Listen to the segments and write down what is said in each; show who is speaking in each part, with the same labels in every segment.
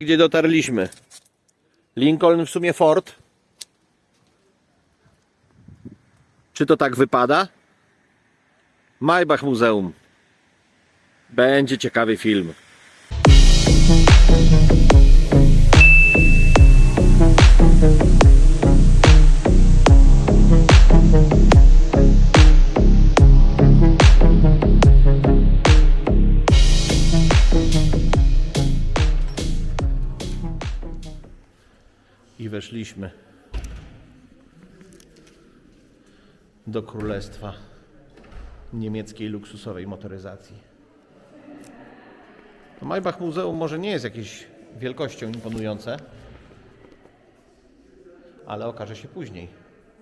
Speaker 1: Gdzie dotarliśmy? Lincoln w sumie Ford. Czy to tak wypada? Maybach Muzeum. Będzie ciekawy film. Weszliśmy do królestwa niemieckiej luksusowej motoryzacji. To Maybach Muzeum może nie jest jakieś wielkością imponujące, ale okaże się później,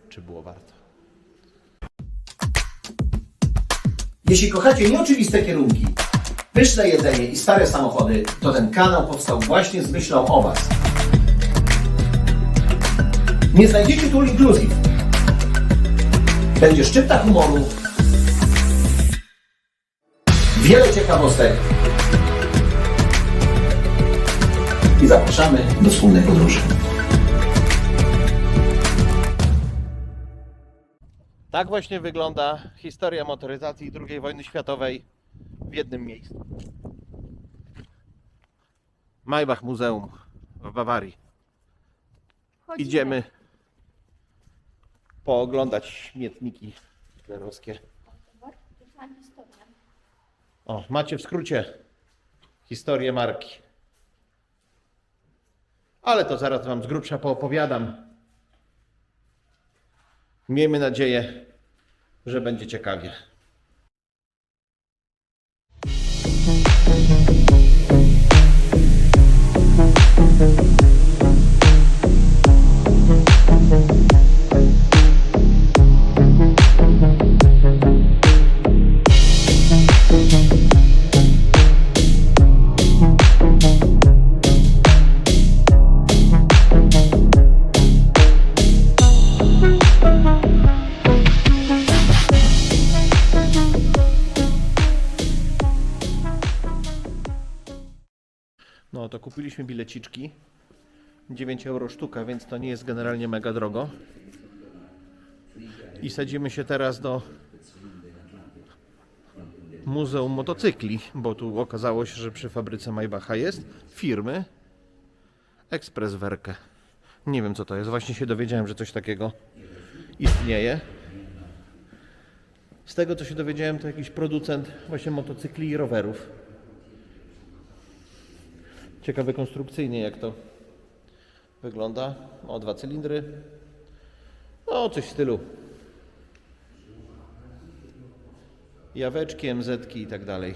Speaker 1: czy było warto.
Speaker 2: Jeśli kochacie nieoczywiste kierunki, pyszne jedzenie i stare samochody, to ten kanał powstał właśnie z myślą o Was. Nie znajdziecie tu inclusive. Będzie szczypta humoru, wiele ciekawostek i zapraszamy do wspólnej podróży.
Speaker 1: Tak właśnie wygląda historia motoryzacji II wojny światowej w jednym miejscu. Maybach Muzeum w Bawarii.
Speaker 3: Chodzimy.
Speaker 1: Idziemy pooglądać śmietniki hitlerowskie. O, macie w skrócie historię marki. Ale to zaraz Wam z grubsza poopowiadam. Miejmy nadzieję, że będzie ciekawie. No to kupiliśmy bileciczki. 9 euro sztuka, więc to nie jest generalnie mega drogo. I sadzimy się teraz do Muzeum Motocykli, bo tu okazało się, że przy fabryce Maybacha jest firmy Express Werke. Nie wiem co to jest, właśnie się dowiedziałem, że coś takiego istnieje. Z tego co się dowiedziałem, to jakiś producent właśnie motocykli i rowerów. Ciekawe konstrukcyjnie jak to wygląda. O, dwa cylindry. No, coś w stylu. Jaweczki, MZ-ki i tak dalej.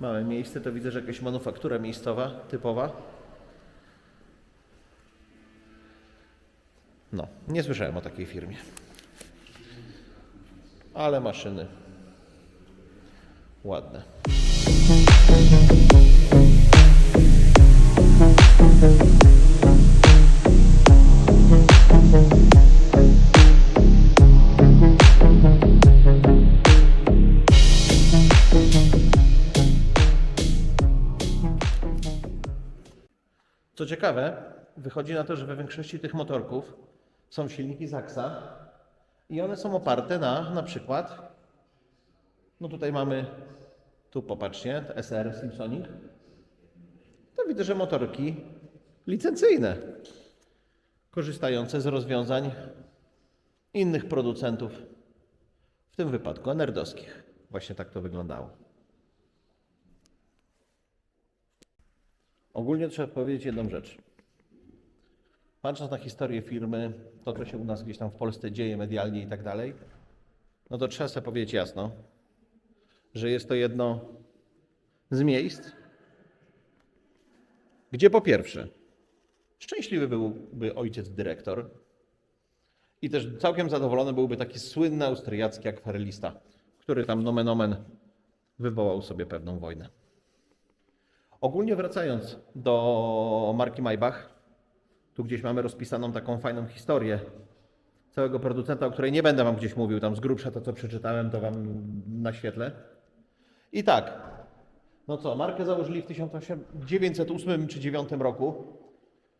Speaker 1: Małe miejsce, to widzę, że jakaś manufaktura miejscowa, typowa. No, nie słyszałem o takiej firmie. Ale maszyny ładne. Co ciekawe, wychodzi na to, że we większości tych motorków są silniki Zaxa i one są oparte na na przykład, no tutaj mamy, tu popatrzcie, SR Simpsonic, to widzę, że motorki licencyjne, korzystające z rozwiązań innych producentów, w tym wypadku nerdowskich. Właśnie tak to wyglądało. Ogólnie trzeba powiedzieć jedną rzecz. Patrząc na historię firmy, to co się u nas gdzieś tam w Polsce dzieje medialnie i tak dalej, no to trzeba sobie powiedzieć jasno, że jest to jedno z miejsc, gdzie po pierwsze szczęśliwy byłby ojciec dyrektor i też całkiem zadowolony byłby taki słynny austriacki akwarelista, który tam nomen omen wywołał sobie pewną wojnę. Ogólnie wracając do marki Maybach, tu gdzieś mamy rozpisaną taką fajną historię całego producenta, o której nie będę wam gdzieś mówił, tam z grubsza to co przeczytałem, to wam naświetlę. I tak, No co, markę założyli w 1908 czy 9 roku.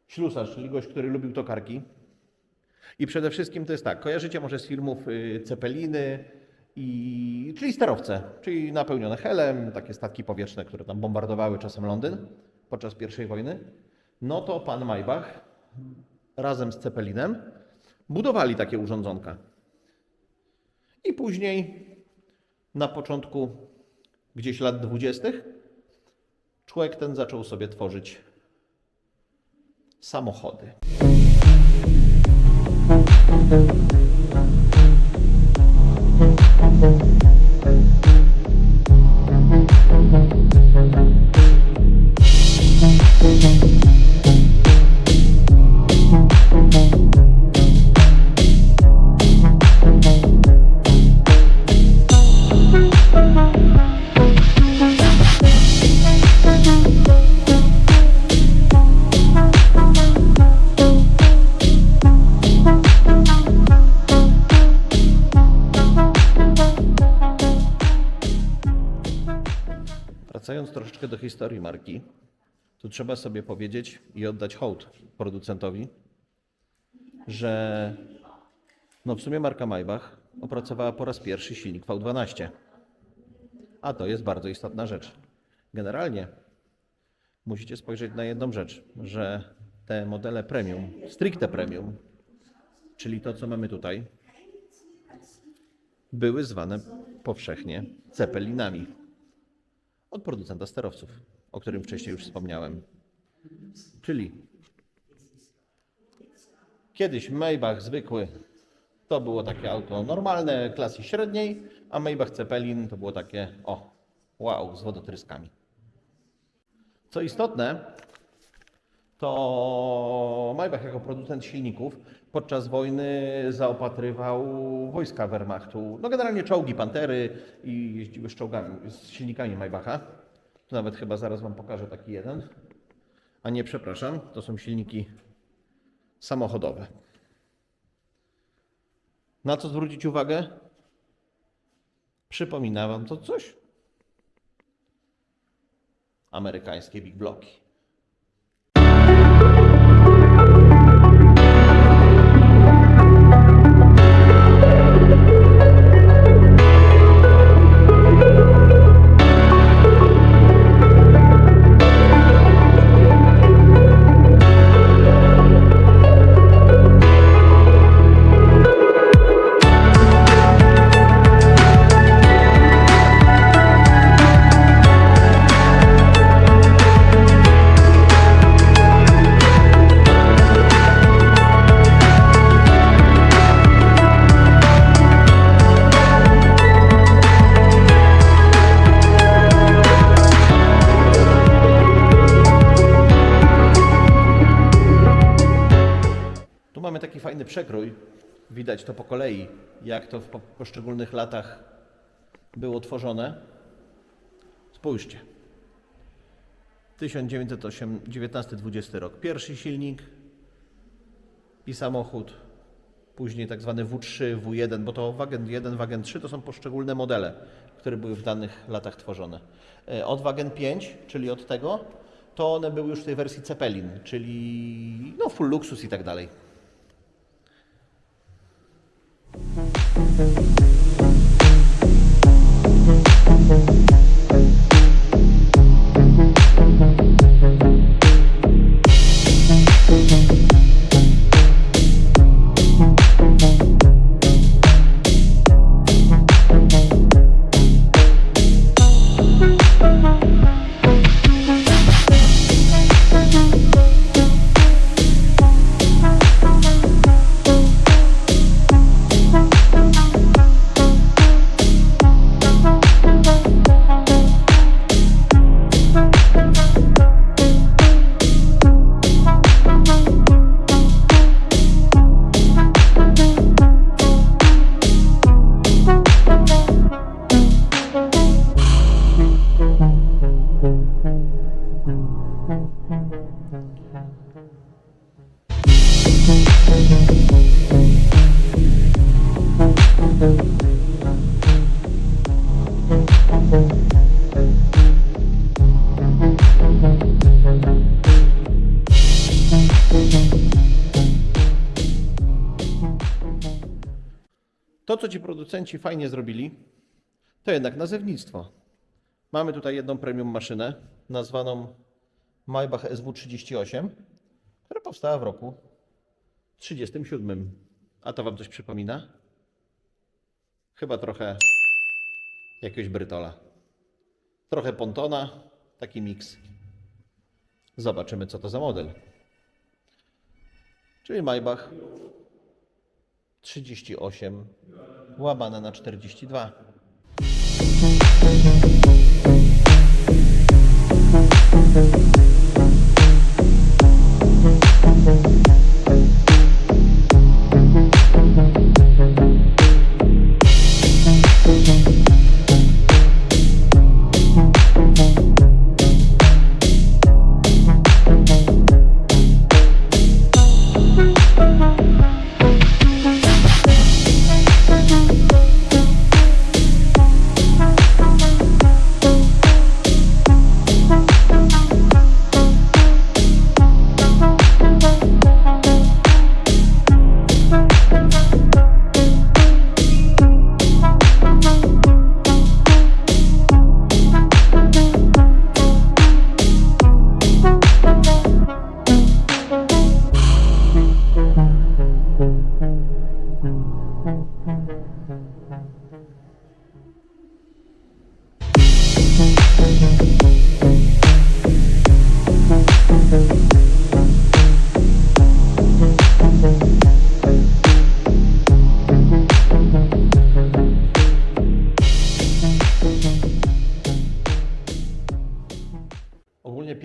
Speaker 1: Ślusarz, czyli gość, który lubił tokarki. I przede wszystkim to jest tak, kojarzycie może z filmów y, Cepeliny, i, czyli sterowce, czyli napełnione helem, takie statki powietrzne, które tam bombardowały czasem Londyn podczas I wojny. No to pan Maybach razem z Cepelinem budowali takie urządzonka. I później, na początku gdzieś lat dwudziestych, człowiek ten zaczął sobie tworzyć samochody. Wracając troszeczkę do historii marki, tu trzeba sobie powiedzieć i oddać hołd producentowi, że no w sumie marka Maybach opracowała po raz pierwszy silnik V12. A to jest bardzo istotna rzecz. Generalnie musicie spojrzeć na jedną rzecz, że te modele premium, stricte premium, czyli to, co mamy tutaj, były zwane powszechnie cepelinami od producenta sterowców, o którym wcześniej już wspomniałem. Czyli kiedyś Maybach zwykły to było takie auto normalne, klasy średniej, a Maybach Zeppelin to było takie, o, wow, z wodotryskami. Co istotne, to Maybach jako producent silników podczas wojny zaopatrywał wojska Wehrmachtu. No generalnie czołgi, pantery i jeździły z czołgami, z silnikami Maybacha. Tu nawet chyba zaraz Wam pokażę taki jeden. A nie, przepraszam, to są silniki samochodowe. Na co zwrócić uwagę? Przypomina Wam to coś? Amerykańskie big bloki. Przekrój. Widać to po kolei, jak to w po- poszczególnych latach było tworzone. Spójrzcie. 1919-20 rok. Pierwszy silnik i samochód. Później tak zwany W3, W1, bo to Wagen 1, Wagen 3 to są poszczególne modele, które były w danych latach tworzone. E, Od Wagen 5, czyli od tego, to one były już w tej wersji Zeppelin, czyli no full luksus i tak dalej. Thank you. To, co ci producenci fajnie zrobili, to jednak nazewnictwo. Mamy tutaj jedną premium maszynę nazwaną Maybach SW38, która powstała w roku 37. A to wam coś przypomina? Chyba trochę jakiegoś Brytola. Trochę Pontona, taki miks. Zobaczymy, co to za model. Czyli Maybach 38 łamane na 42. Ogólnie Thank you.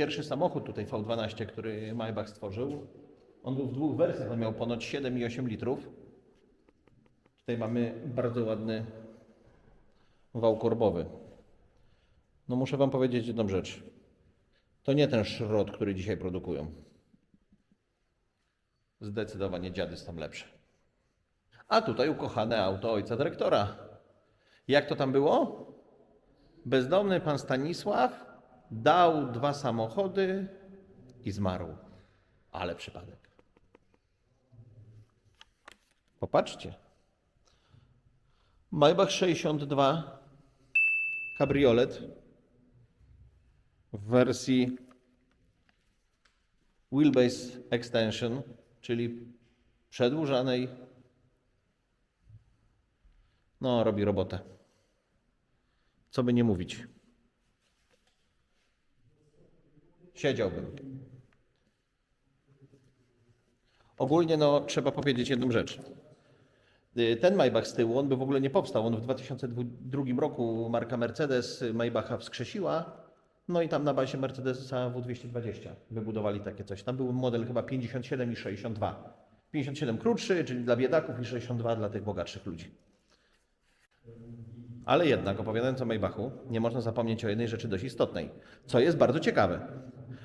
Speaker 1: Pierwszy samochód tutaj V12, który Maybach stworzył, on był w dwóch wersjach. On miał ponoć 7 i 8 litrów. Tutaj mamy bardzo ładny wał korbowy. No muszę Wam powiedzieć jedną rzecz. To nie ten szrot, który dzisiaj produkują. Zdecydowanie dziady są lepsze. A tutaj ukochane auto ojca dyrektora. Jak to tam było? Bezdomny pan Stanisław dał dwa samochody i zmarł. Ale przypadek. Popatrzcie. Maybach 62 kabriolet w wersji wheelbase extension, czyli przedłużanej. No, robi robotę. Co by nie mówić. Siedziałbym. Ogólnie no, trzeba powiedzieć jedną rzecz. Y, Ten Maybach z tyłu, on by w ogóle nie powstał. On w 2002 roku marka Mercedes Maybacha wskrzesiła. No i tam na bazie Mercedesa W220 wybudowali takie coś. Tam był model chyba 57 i 62. 57 krótszy, czyli dla biedaków i 62 dla tych bogatszych ludzi. Ale jednak, opowiadając o Maybachu, nie można zapomnieć o jednej rzeczy dość istotnej, co jest bardzo ciekawe.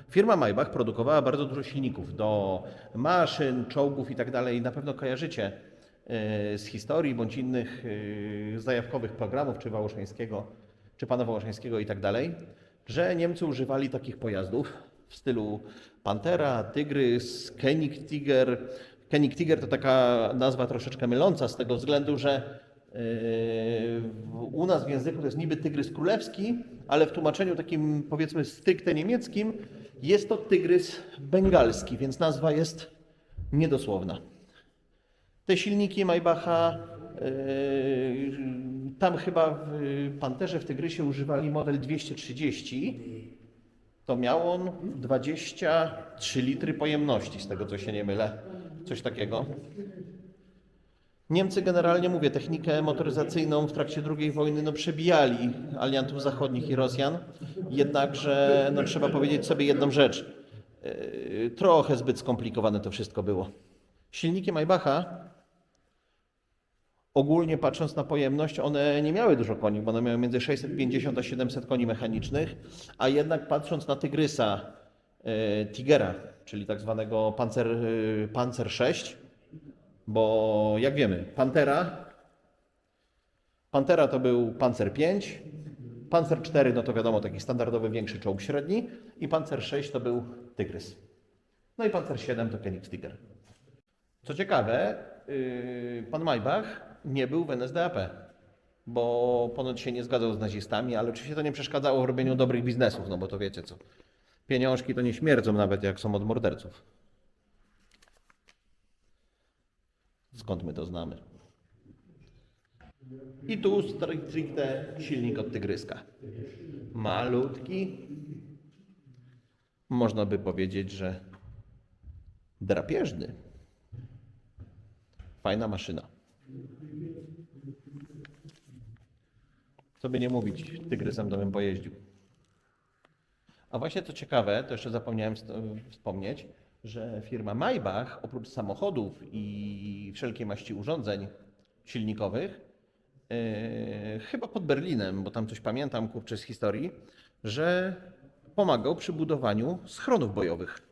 Speaker 1: Firma Maybach produkowała bardzo dużo silników do maszyn, czołgów i tak dalej. Na pewno kojarzycie z historii bądź innych e, zajawkowych programów, czy Wałoszeńskiego, czy pana Wałoszeńskiego i tak dalej, że Niemcy używali takich pojazdów w stylu Pantera, Tygrys, Koenig Tiger. Koenig Tiger to taka nazwa troszeczkę myląca z tego względu, że Yy, U nas w języku to jest niby tygrys królewski, ale w tłumaczeniu takim powiedzmy stricte niemieckim jest to tygrys bengalski, więc nazwa jest niedosłowna. Te silniki Maybacha, yy, tam chyba w Panterze w Tygrysie używali model 230. To miał on 23 litry pojemności, z tego co się nie mylę. Coś takiego. Niemcy generalnie, mówię, technikę motoryzacyjną w trakcie II wojny no, przebijali aliantów zachodnich i Rosjan. Jednakże no, trzeba powiedzieć sobie jedną rzecz. Yy, trochę zbyt skomplikowane to wszystko było. Silniki Maybacha, ogólnie patrząc na pojemność, one nie miały dużo koni, bo one miały między 650 a 700 koni mechanicznych, a jednak patrząc na Tygrysa, yy, Tigera, czyli tak zwanego Panzer, yy, Panzer 6, bo jak wiemy, Pantera, Pantera to był Panzer 5, Panzer 4 no to wiadomo taki standardowy większy czołg średni i Panzer 6 to był Tygrys. No i Panzer 7 to Koenigsegger. Co ciekawe, yy, pan Maybach nie był w NSDAP, bo ponoć się nie zgadzał z nazistami, ale oczywiście to nie przeszkadzało w robieniu dobrych biznesów, no bo to wiecie co. Pieniążki to nie śmierdzą nawet jak są od morderców. Skąd my to znamy? I tu stricte silnik od tygryska. Malutki. Można by powiedzieć, że drapieżny. Fajna maszyna. Co by nie mówić, tygrysem to bym pojeździł. A właśnie co ciekawe, to jeszcze zapomniałem wspomnieć, że firma Maybach oprócz samochodów i wszelkiej maści urządzeń silnikowych, yy, chyba pod Berlinem, bo tam coś pamiętam kurczę z historii, że pomagał przy budowaniu schronów bojowych.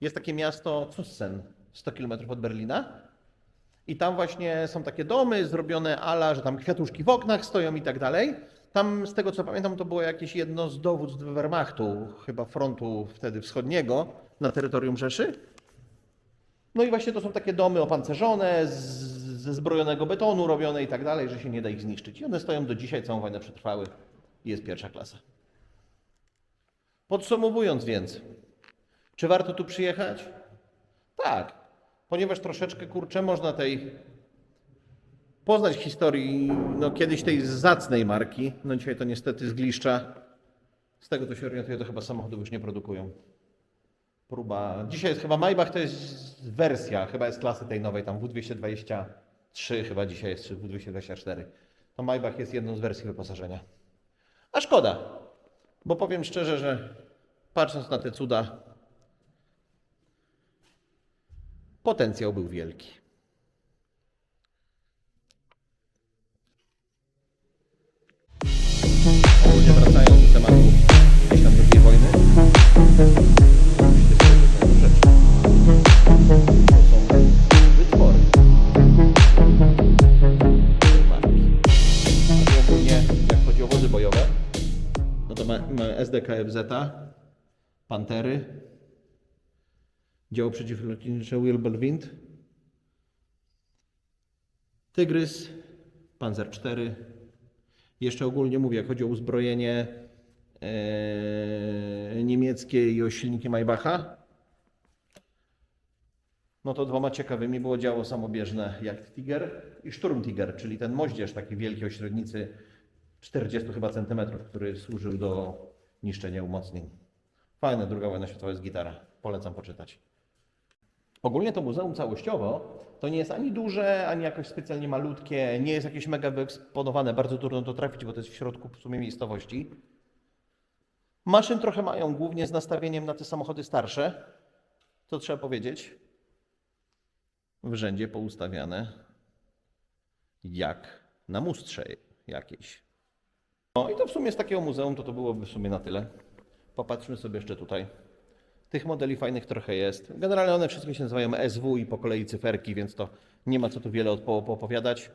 Speaker 1: Jest takie miasto Zussen, 100 km od Berlina. I tam właśnie są takie domy zrobione ala, że tam kwiatuszki w oknach stoją i tak dalej. Tam, z tego co pamiętam, to było jakieś jedno z dowództw Wehrmachtu, chyba frontu wtedy wschodniego na terytorium Rzeszy. No i właśnie to są takie domy opancerzone, ze zbrojonego betonu robione i tak dalej, że się nie da ich zniszczyć. I one stoją do dzisiaj, całą wojnę przetrwały i jest pierwsza klasa. Podsumowując więc, czy warto tu przyjechać? Tak, ponieważ troszeczkę kurczę można tej poznać historii, no kiedyś tej zacnej marki, no dzisiaj to niestety z Gliszcza, z tego co się orientuję, to chyba samochodów już nie produkują. Próba, dzisiaj jest chyba Maybach, to jest wersja, chyba jest klasy tej nowej, tam W223 chyba dzisiaj jest, czy W224. To Maybach jest jedną z wersji wyposażenia. A szkoda, bo powiem szczerze, że patrząc na te cuda, potencjał był wielki. Ogólnie wracając do tematu II wojny. bojowe, no SDKFZ, Pantery, działo przeciwlotnicze Wirbelwind, Tygrys, Panzer IV. Jeszcze ogólnie mówię, jak chodzi o uzbrojenie e, niemieckie i o silniki Maybacha, no to dwoma ciekawymi było działo samobieżne jak Tiger i Sturmtiger, czyli ten moździerz taki wielki o średnicy 40 chyba centymetrów, który służył do niszczenia umocnień. Fajna druga wojna światowa jest gitara. Polecam poczytać. Ogólnie to muzeum całościowo to nie jest ani duże, ani jakoś specjalnie malutkie, nie jest jakieś mega wyeksponowane, bardzo trudno to trafić, bo to jest w środku w sumie miejscowości. Maszyn trochę mają, głównie z nastawieniem na te samochody starsze, to trzeba powiedzieć. W rzędzie poustawiane jak na mustrze jakiejś. No i to w sumie z takiego muzeum to to byłoby w sumie na tyle. Popatrzmy sobie jeszcze tutaj. Tych modeli fajnych trochę jest. Generalnie one wszystkie się nazywają SW i po kolei cyferki, więc to nie ma co tu wiele opowiadać.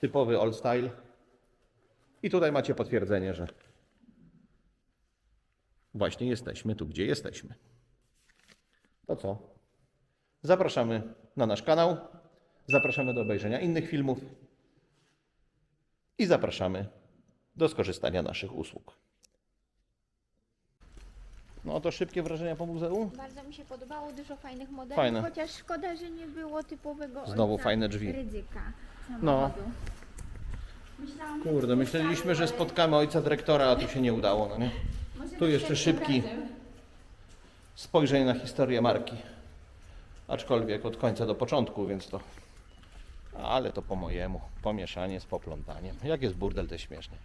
Speaker 1: Typowy old style. I tutaj macie potwierdzenie, że właśnie jesteśmy tu, gdzie jesteśmy. To co? Zapraszamy na nasz kanał. Zapraszamy do obejrzenia innych filmów. I zapraszamy do skorzystania naszych usług. No to szybkie wrażenia po muzeum.
Speaker 3: Bardzo mi się podobało, dużo fajnych modeli,
Speaker 1: Fajne.
Speaker 3: chociaż szkoda, że nie było typowego
Speaker 1: Znowu
Speaker 3: ojca
Speaker 1: fajne drzwi.
Speaker 3: ryzyka
Speaker 1: No.
Speaker 3: samochodu. Myślałam, że
Speaker 1: Kurde, myśleliśmy, że spotkamy ojca dyrektora, a tu się nie udało, no nie?
Speaker 3: może
Speaker 1: Tu jeszcze
Speaker 3: następnym
Speaker 1: szybki
Speaker 3: razem.
Speaker 1: spojrzenie na historię marki. Aczkolwiek od końca do początku, więc to... Ale to po mojemu. Pomieszanie z poplątaniem. Jak jest burdel, to jest śmiesznie.